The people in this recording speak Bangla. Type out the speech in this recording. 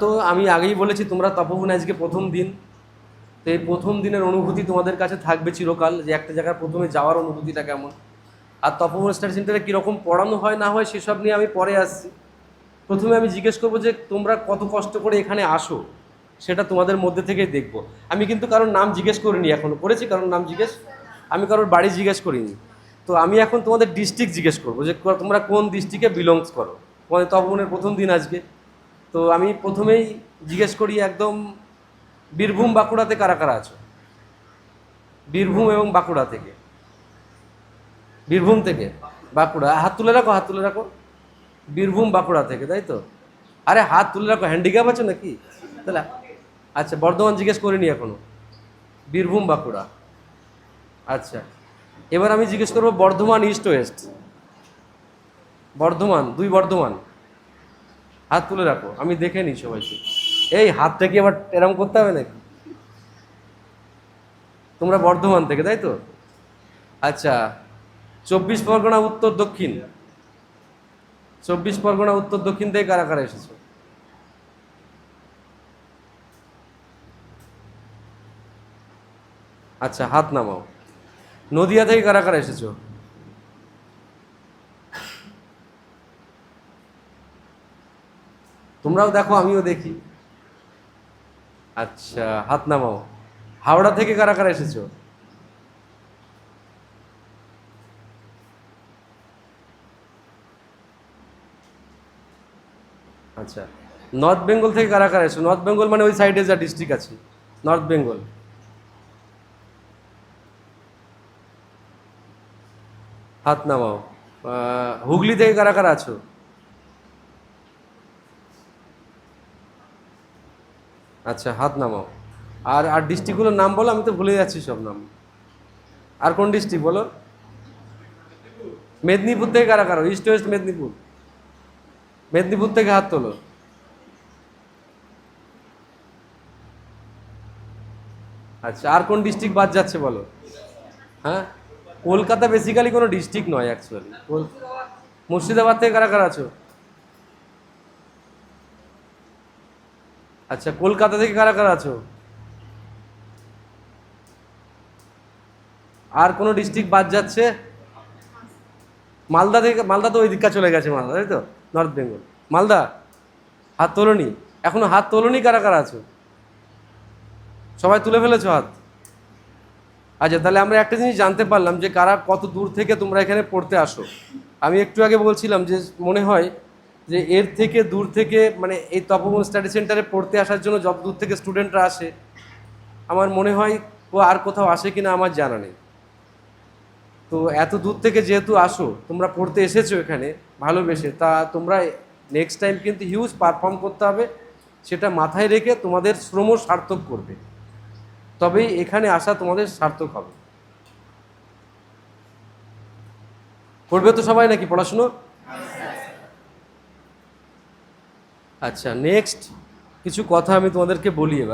তো আমি আগেই বলেছি, তোমরা তপবন আজকে প্রথম দিন। তো এই প্রথম দিনের অনুভূতি তোমাদের কাছে থাকবে চিরকাল, যে একটা জায়গায় প্রথমে যাওয়ার অনুভূতিটা কেমন। আর তপবন স্টাডি সেন্টারে কীরকম পড়ানো হয়, না হয়, সেসব নিয়ে আমি পরে আসছি। প্রথমে আমি জিজ্ঞেস করব যে, তোমরা কত কষ্ট করে এখানে আসো? সেটা তোমাদের মধ্যে থেকেই দেখব। আমি কিন্তু কারোর নাম জিজ্ঞেস করিনি এখনও। করেছি কারোর নাম জিজ্ঞেস? আমি কারোর বাড়ি জিজ্ঞেস করিনি। তো আমি এখন তোমাদের ডিস্ট্রিক্ট জিজ্ঞেস করব যে, তোমরা কোন ডিস্ট্রিক্টে বিলংস করো? তোমাদের তপবনের প্রথম দিন আজকে। তো আমি প্রথমেই জিজ্ঞেস করি, একদম বীরভূম বাঁকুড়াতে কারা কারা আছো? বীরভূম এবং বাঁকুড়া থেকে। বীরভূম থেকে? বাঁকুড়া। হাত তুলে রাখো, হাত তুলে রাখো। বীরভূম, বাঁকুড়া থেকে, তাই তো? আরে হাত তুলে রাখো হ্যান্ডিক্যাপ আছে নাকি? তাহলে আচ্ছা বর্ধমান জিজ্ঞেস করিনি এখনও। বীরভূম, বাঁকুড়া। আচ্ছা এবার আমি জিজ্ঞেস করব বর্ধমান ইস্ট ওয়েস্ট বর্ধমান, দুই বর্ধমান। হাত তুলে রাখো, আমি দেখে নিই সবাইকে। এই হাতটা কি আবার এরম করতে হবে নাকি? তোমরা বর্ধমান থেকে, তাই তো? আচ্ছা চব্বিশ পরগনা, উত্তর, দক্ষিণ। চব্বিশ পরগনা, উত্তর, দক্ষিণ থেকে কারা কারা এসেছ? আচ্ছা হাত নামাও। নদিয়া থেকে কারা কারা এসেছ? তোমরাও দেখো, আমিও দেখি। আচ্ছা হাত নামাও। হাওড়া থেকে কারা কারা এসেছ? আচ্ছা নর্থ বেঙ্গল থেকে কারা কারা এসেছ? নর্থ বেঙ্গল মানে ওই সাইডে যা ডিস্ট্রিক্ট আছে, নর্থ বেঙ্গল। হাত নামাও। হুগলি থেকে কারা কারা আছো? আচ্ছা হাত নামাও। আর আর ডিস্ট্রিক্টগুলোর নাম বলো, আমি তো ভুলে যাচ্ছি সব নাম। আর কোন ডিস্ট্রিক্ট বলো? মেদিনীপুর থেকে কারা কারও? ইস্ট ওয়েস্ট মেদিনীপুর মেদিনীপুর থেকে হাত তোলো। আচ্ছা আর কোন ডিস্ট্রিক্ট বাদ যাচ্ছে বলো? হ্যাঁ? কলকাতা বেসিক্যালি কোনো ডিস্ট্রিক্ট নয় অ্যাকচুয়ালি মুর্শিদাবাদ থেকে কারা কারা আছো? আচ্ছা কলকাতা থেকে কারা কারা আছো? আর কোনো ডিস্ট্রিক্ট বাদ যাচ্ছে? মালদা থেকে, মালদা তো ওই দিকটা চলে গেছে মালদা, তাই তো? নর্থ বেঙ্গল মালদা? হাত তোলনি? এখনও হাত তোলনি কারা কারা আছো? সবাই তুলে ফেলেছো হাত? আচ্ছা তাহলে আমরা একটা জিনিস জানতে পারলাম যে কারা কত দূর থেকে তোমরা এখানে পড়তে আসো। আমি একটু আগে বলছিলাম যে মনে হয় যে এর থেকে দূর থেকে মানে এই তপবন স্টাডি সেন্টারে পড়তে আসার জন্য যত দূর থেকে স্টুডেন্টরা আসে, আমার মনে হয় ও আর কোথাও আসে কিনা আমার জানা নেই। তো এত দূর থেকে যেহেতু আসো, তোমরা পড়তে এসেছ এখানে, ভালোবেসে, তা তোমরা নেক্সট টাইম কিন্তু হিউজ পারফর্ম করতে হবে, সেটা মাথায় রেখে তোমাদের শ্রম সার্থক করবে। তবেই এখানে আসা তোমাদের সার্থক হবে। করবে তো সবাই নাকি পড়াশুনো? আচ্ছা নেক্সট কিছু কথা আমি তোমাদেরকে বলি এবার।